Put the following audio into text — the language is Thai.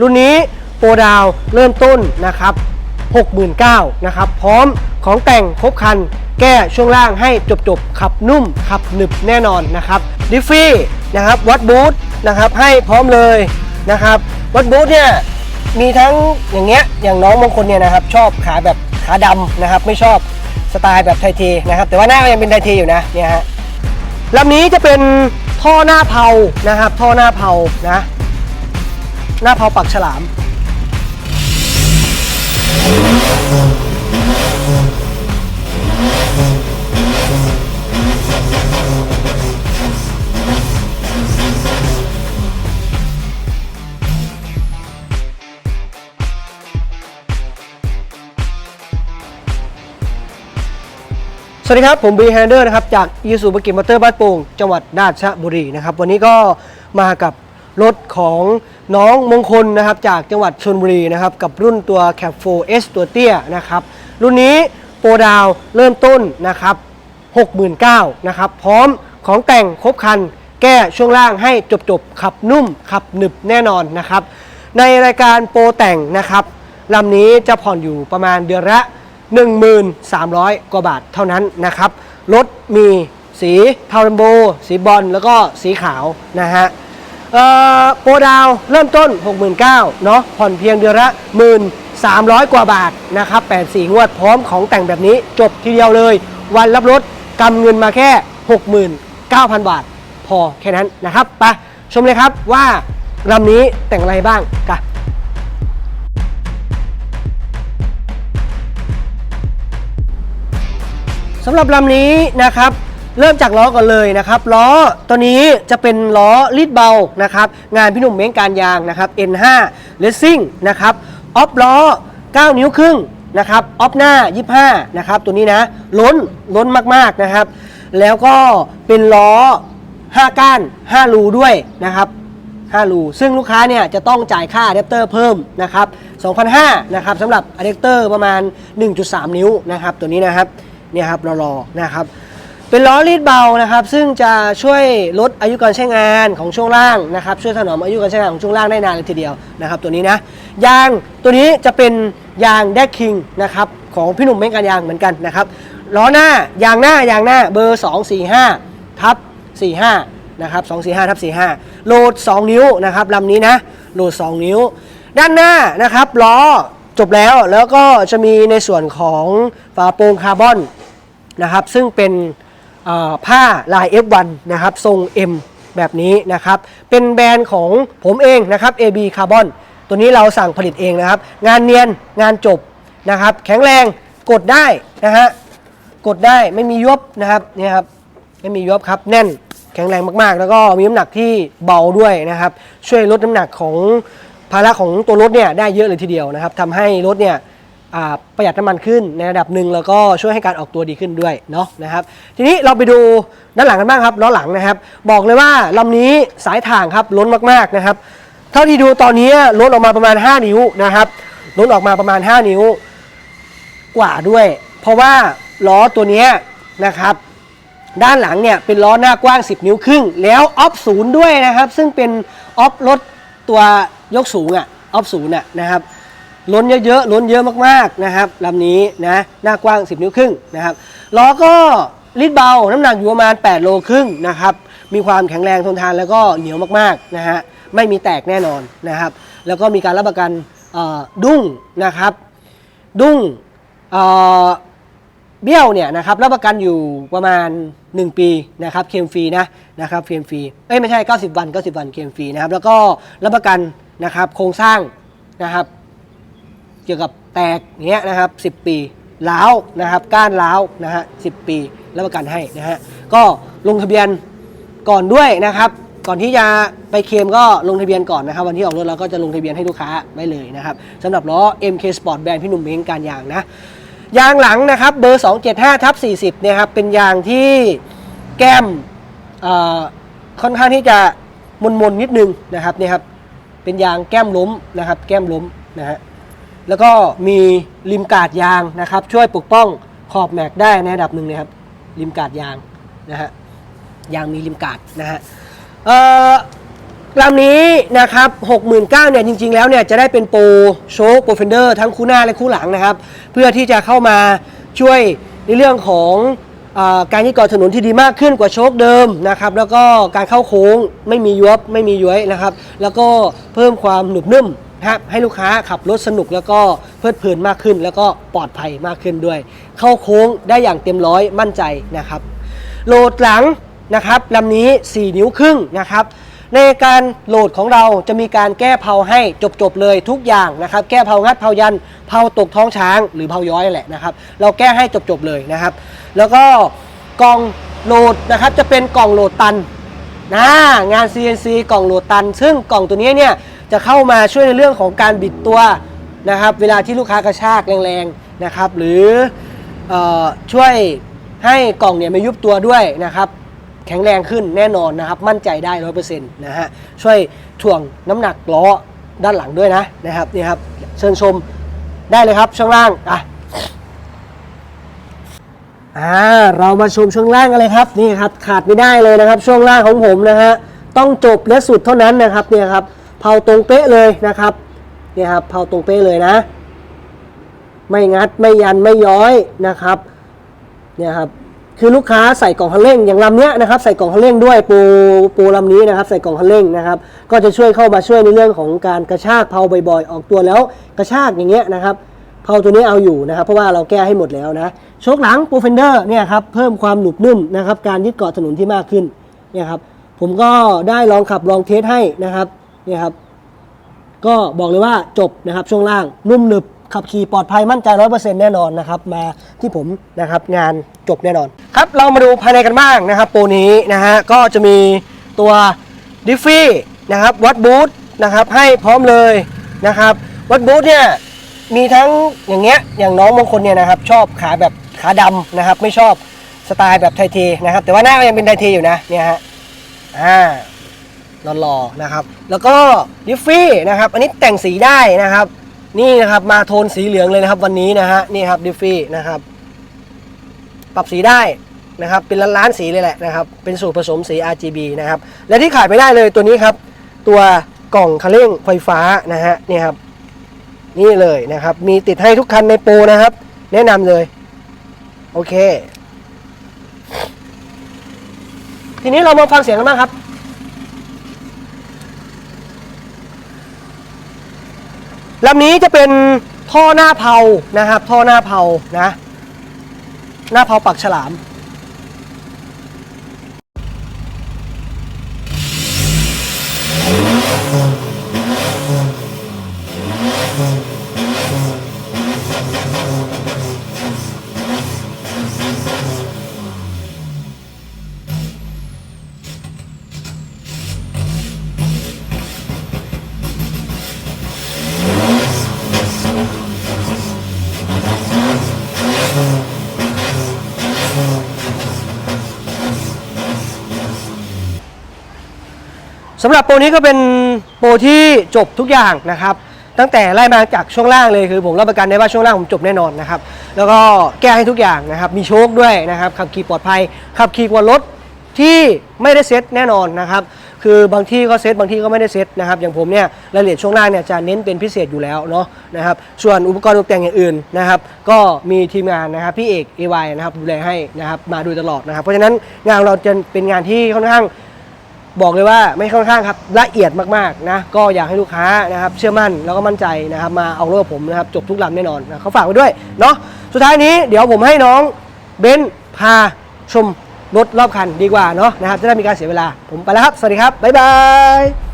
รุ่นนี้โปรดาวเริ่มต้นนะครับ 69,000นะครับ พร้อมของแต่งครบคัน แก้ช่วงล่างให้จบๆ ขับนุ่ม ขับหนึบแน่นอนนะครับดิฟฟี่นะครับวัดบูทนะครับให้พร้อมเลยนะครับวัดบูทเนี่ยมีทั้งอย่างเงี้ยอย่างน้องบางคนเนี่ยนะครับ ชอบขาแบบขาดำนะครับ ไม่ชอบสไตล์แบบไทเทนะครับ แต่ว่าหน้าก็ยังเป็นไทเทอยู่นะเนี่ยฮะลำนี้จะเป็นท่อหน้าเผานะครับ ท่อหน้าเผานะ หน้าเผาปักฉลาม สวัสดีครับ ผมบีแฮนเดอร์นะครับ จากยูสุบกิมอเตอร์บ้านโป่งจังหวัดราชบุรีนะครับ วันนี้ก็มากับ รถของน้องมงคลนะครับจากจังหวัดชลบุรีนะครับกับรุ่นตัว c a p 4 S ตัวเตี้ยนะครับรุ่นนี้โปรดาวเริ่มต้นนะครับ69,000นะครับพร้อมของแต่งครบคัน แก้ช่วงล่างให้จบๆขับนุ่ม ขับหนึบแน่นอนนะครับในรายการโปรแต่งนะครับลำนี้จะผ่อนอยู่ประมาณเดือนละ 1,300 กว่าบาทเท่านั้นนะครับรถมีสีเทาเรนโบ สีบอลแล้วก็สีขาวนะฮะ โปรดาวเริ่มต้น 69,000เนาะผ่อนเพียงเดือนละ1,300 กว่าบาทนะครับ84งวดพร้อมของแต่งแบบนี้จบทีเดียวเลย วันรับรถกำเงินมาแค่ 69,000 บาท พอแค่นั้นนะครับไปชมเลยครับว่าลำนี้แต่งอะไรบ้างกะสำหรับลำนี้นะครับ เริ่มจากล้อก่อนเลยนะครับล้อตัวนี้จะเป็นล้อลีดเบานะครับงานพี่หนุ่มเม้งการยางนะครับ N5 Racing นะครับออฟล้อ 9 นิ้วครึ่งนะครับออฟหน้า 25 นะครับตัวนี้นะล้นล้นมากๆนะครับ แล้วก็เป็นล้อ 5 ก้าน 5 รูด้วยนะครับ5รูซึ่งลูกค้าเนี่ยจะต้องจ่ายค่าอะแดปเตอร์เพิ่มนะครับ2,500นะครับสำหรับอะแดปเตอร์ประมาณ 1.3 นิ้วนะครับตัวนี้นะครับเนี่ยครับรอๆนะครับ เป็นล้อรีดเบานะครับ ซึ่งจะช่วยลดอายุการใช้งานของช่วงล่างนะครับ ช่วยถนอมอายุการใช้งานของช่วงล่างได้นานเลยทีเดียวนะครับ ตัวนี้นะยางตัวนี้จะเป็นยางแดกคิงนะครับของพี่หนุ่มเม้งการยางเหมือนกันนะครับล้อหน้ายางหน้ายางหน้าเบอร์ 245ทับ45นะครับ245ทับ45 โหลด 2 นิ้วนะครับลำนี้นะโหลด 2 นิ้ว ด้านหน้านะครับล้อจบแล้วแล้วก็จะมีในส่วนของฝาโปร่งคาร์บอนนะครับซึ่งเป็น ผ้าลาย F1 นะครับทรง M แบบนี้นะครับ เป็นแบรนด์ของผมเองนะครับ AB Carbon ตัวนี้เราสั่งผลิตเองนะครับ งานเนียนงานจบนะครับ แข็งแรงกดได้นะฮะกดได้ไม่มียวบนะครับนี่ครับไม่มียวบครับ แน่นแข็งแรงมากๆ แล้วก็มีน้ำหนักที่เบาด้วยนะครับ ช่วยลดน้ำหนักของภาระของตัวรถเนี่ยได้เยอะเลยทีเดียวนะครับทำให้รถเนี่ย ประหยัดน้ำมันขึ้นในระดับหนึ่งแล้วก็ช่วยให้การออกตัวดีขึ้นด้วยเนาะนะครับ ทีนี้เราไปดูด้านหลังกันบ้างครับล้อหลังนะครับ บอกเลยว่าลำนี้สายถ่างครับล้นมากๆนะครับ เท่าที่ดูตอนนี้ล้นออกมาประมาณ 5 นิ้วนะครับล้นออกมาประมาณ 5 นิ้วกว่าด้วย เพราะว่าล้อตัวนี้นะครับ ด้านหลังเนี่ยเป็นล้อหน้ากว้าง 10 นิ้วครึ่ง แล้วออฟศูนย์ด้วยนะครับ ซึ่งเป็นออฟรถตัวยกสูงอะออฟศูนย์อะนะครับ ล้นเยอะๆล้นเยอะมากๆนะครับลำนี้นะหน้ากว้าง 10 นิ้วครึ่งนะครับล้อก็ลิดเบา น้ำหนักอยู่ประมาณ 8 โลครึ่งนะครับมีความแข็งแรงทนทานแล้วก็เหนียวมากๆนะฮะไม่มีแตกแน่นอนนะครับ แล้วก็มีการรับประกันดุ้งนะครับ ดุ้งเบี้ยวเนี่ยนะครับรับประกันอยู่ประมาณ 1 ปีนะครับเคลมฟรีนะนะครับเคลมฟรีเอ้ยไม่ใช่ 90 วัน 90 วันเคลมฟรีนะครับแล้วก็รับประกันนะครับโครงสร้างนะครับ กี่ยวกับแตกเงี้ยนะครับ 10 ปีล้าวนะครับก้านล้าวนะฮะ10ปีรับประกันให้นะฮะก็ลงทะเบียนก่อนด้วยนะครับ ก่อนที่จะไปเคมก็ลงทะเบียนก่อนนะครับ วันที่ออกรถเราก็จะลงทะเบียนให้ลูกค้าไว้เลยนะครับสำหรับล้อ MK Sport แบรนด์พี่หนุ่มเม้งการยางนะยางหลังนะครับเบอร์ 275ทับ40เนี่ยครับเป็นยางที่แก้มเอ่อค่อนข้างที่จะมนๆนิดนึงนะครับเนี่ยครับเป็นยางแก้มล้มนะครับ แก้มล้มนะฮะ แล้วก็มีริมกาดยางนะครับ ช่วยปกป้องขอบแม็กได้ในระดับหนึ่งนะครับริมกาดยางนะฮะยางมีริมกาดนะฮะเอ่อลำนี้นะครับ69,000เนี่ยจริง ๆ แล้วเนี่ยจะได้เป็นโปรโชคโปรเฟนเดอร์ทั้งคู่หน้าและคู่หลังนะครับ เพื่อที่จะเข้ามาช่วยในเรื่องของอการยึดเกาะถนนที่ดีมากขึ้นกว่าโชคเดิมนะครับแล้วก็การเข้าโค้งไม่มียวบไม่มีย้วยนะครับ แล้วก็เพิ่มความหนุบนุ่ม นะครับให้ลูกค้าขับรถสนุกแล้วก็เพลิดเพลินมากขึ้น แล้วก็ปลอดภัยมากขึ้นด้วย เข้าโค้งได้อย่างเต็มร้อยมั่นใจนะครับโหลดหลังนะครับลำนี้ 4 นิ้วครึ่งนะครับในการโหลดของเราจะมีการแก้เพาให้จบๆเลยทุกอย่างนะครับ แก้เพางัดเพายันเพาตกท้องช้างหรือเพาย้อยแหละนะครับ เราแก้ให้จบๆเลยนะครับ แล้วก็กล่องโหลดนะครับจะเป็นกล่องโหลดตันนะงาน CNC กล่องโหลดตัน ซึ่งกล่องตัวนี้เนี่ย จะเข้ามาช่วยในเรื่องของการบิดตัวนะครับ เวลาที่ลูกค้ากระชากแรงๆนะครับ หรือออช่วยให้กล่องเนี่ยไม่ยุบตัวด้วยนะครับ แข็งแรงขึ้นแน่นอนนะครับ มั่นใจได้ร้อยเปอร์เซ็นต์นะฮะช่วยถ่วงน้ำหนักล้อด้านหลังด้วยนะนะครับนี่ครับเชิญชมได้เลยครับช่วงล่างอะอ่าเรามาชมช่วงล่างกันเลยครับนี่ครับขาดไม่ได้เลยนะครับ ช่วงล่างของผมนะฮะต้องจบและสุดเท่านั้นนะครับเนี่ยครับ เผาตรงเป๊ะเลยนะครับเนี่ยครับเผาตรงเป๊ะเลยนะ ไม่งัดไม่ยันไม่ย้อยนะครับเนี่ยครับคือลูกค้าใส่กล่องคันเร่งอย่างลำเนี้ยนะครับใส่กล่องคันเร่งด้วยปูปูลำนี้นะครับ ใส่กล่องคันเร่งนะครับ ก็จะช่วยเข้ามาช่วยในเรื่องของการกระชากเพาบ่อยๆ ออกตัวแล้วกระชากอย่างเงี้ยนะครับเพาตัวนี้เอาอยู่นะครับ เพราะว่าเราแก้ให้หมดแล้วนะโชคหลังปูเฟนเดอร์เนี่ยครับเพิ่มความหนุบนุ่มนะครับ การยึดเกาะถนนที่มากขึ้นเนี่ยครับผมก็ได้ลองขับลองเทสให้นะครับ นี่ยครับ ก็บอกเลยว่าจบนะครับช่วงล่างนุ่มหนึบขับขี่ปลอดภัยมั่นใจร้อยเปอร์เซ็นต์แน่นอนนะครับ มาที่ผมนะครับงานจบแน่นอน ครับเรามาดูภายในกันบ้างนะครับโปรนี้นะฮะก็จะมีตัวดิฟฟี่นะครับวัดบูทนะครับให้พร้อมเลยนะครับวัดบูทเนี่ยมีทั้งอย่างเงี้ยอย่างน้องบางคนเนี่ยนะครับชอบขาแบบขาดำนะครับไม่ชอบสไตล์แบบไทยเทนะครับแต่ว่าหน้าก็ยังเป็นไทยเทอยู่นะเนี่ยฮะอ่า หล่อๆนะครับ แล้วก็ดิฟฟี่นะครับ อันนี้แต่งสีได้นะครับ นี่นะครับมาโทนสีเหลืองเลยนะครับ วันนี้นะฮะนี่ครับดิฟฟี่นะครับ ปรับสีได้นะครับ เป็นล้านๆสีเลยแหละนะครับ เป็นสูตรผสมสี RGB นะครับ และที่ขาดไม่ได้เลยตัวนี้ครับ ตัวกล่องคันเร่งไฟฟ้านะฮะนี่ครับ นี่เลยนะครับ มีติดให้ทุกคันในโปรนะครับ แนะนำเลย โอเค ทีนี้เรามาฟังเสียงกันบ้างครับ ลำนี้จะเป็นท่อหน้าเผานะครับ ท่อหน้าเผานะ หน้าเผาปักฉลาม สำหรับโปรนี้ก็เป็นโปรที่จบทุกอย่างนะครับ ตั้งแต่ไล่มาจากช่วงล่างเลยคือผมรับประกันได้ว่าช่วงล่างผมจบแน่นอนนะครับ แล้วก็แก้ให้ทุกอย่างนะครับ มีโชคด้วยนะครับขับขี่ปลอดภัยขับขี่กว่ารถที่ไม่ได้เซ็ตแน่นอนนะครับ คือบางที่ก็เซ็ตบางที่ก็ไม่ได้เซ็ตนะครับ อย่างผมเนี่ยรายละเอียดช่วงล่างเนี่ยจะเน้นเป็นพิเศษอยู่แล้วเนาะนะครับ ส่วนอุปกรณ์ตกแต่งอย่างอื่นนะครับ ก็มีทีมงานนะครับพี่เอก AY นะครับดูแลให้นะครับมาโดยตลอดนะครับ เพราะฉะนั้นงานเราจะเป็นงานที่ค่อนข้าง บอกเลยว่าไม่ค่อนข้างครับละเอียดมากๆนะก็อยากให้ลูกค้านะครับเชื่อมั่นแล้วก็มั่นใจนะครับมาเอารถกับผมนะครับจบทุกลำแน่นอนนะเขาฝากไว้ด้วยเนาะสุดท้ายนี้เดี๋ยวผมให้น้องเบนซ์พาชมรถรอบคันดีกว่าเนาะนะครับจะได้มีการเสียเวลาผมไปแล้วครับ สวัสดีครับ บ๊ายบาย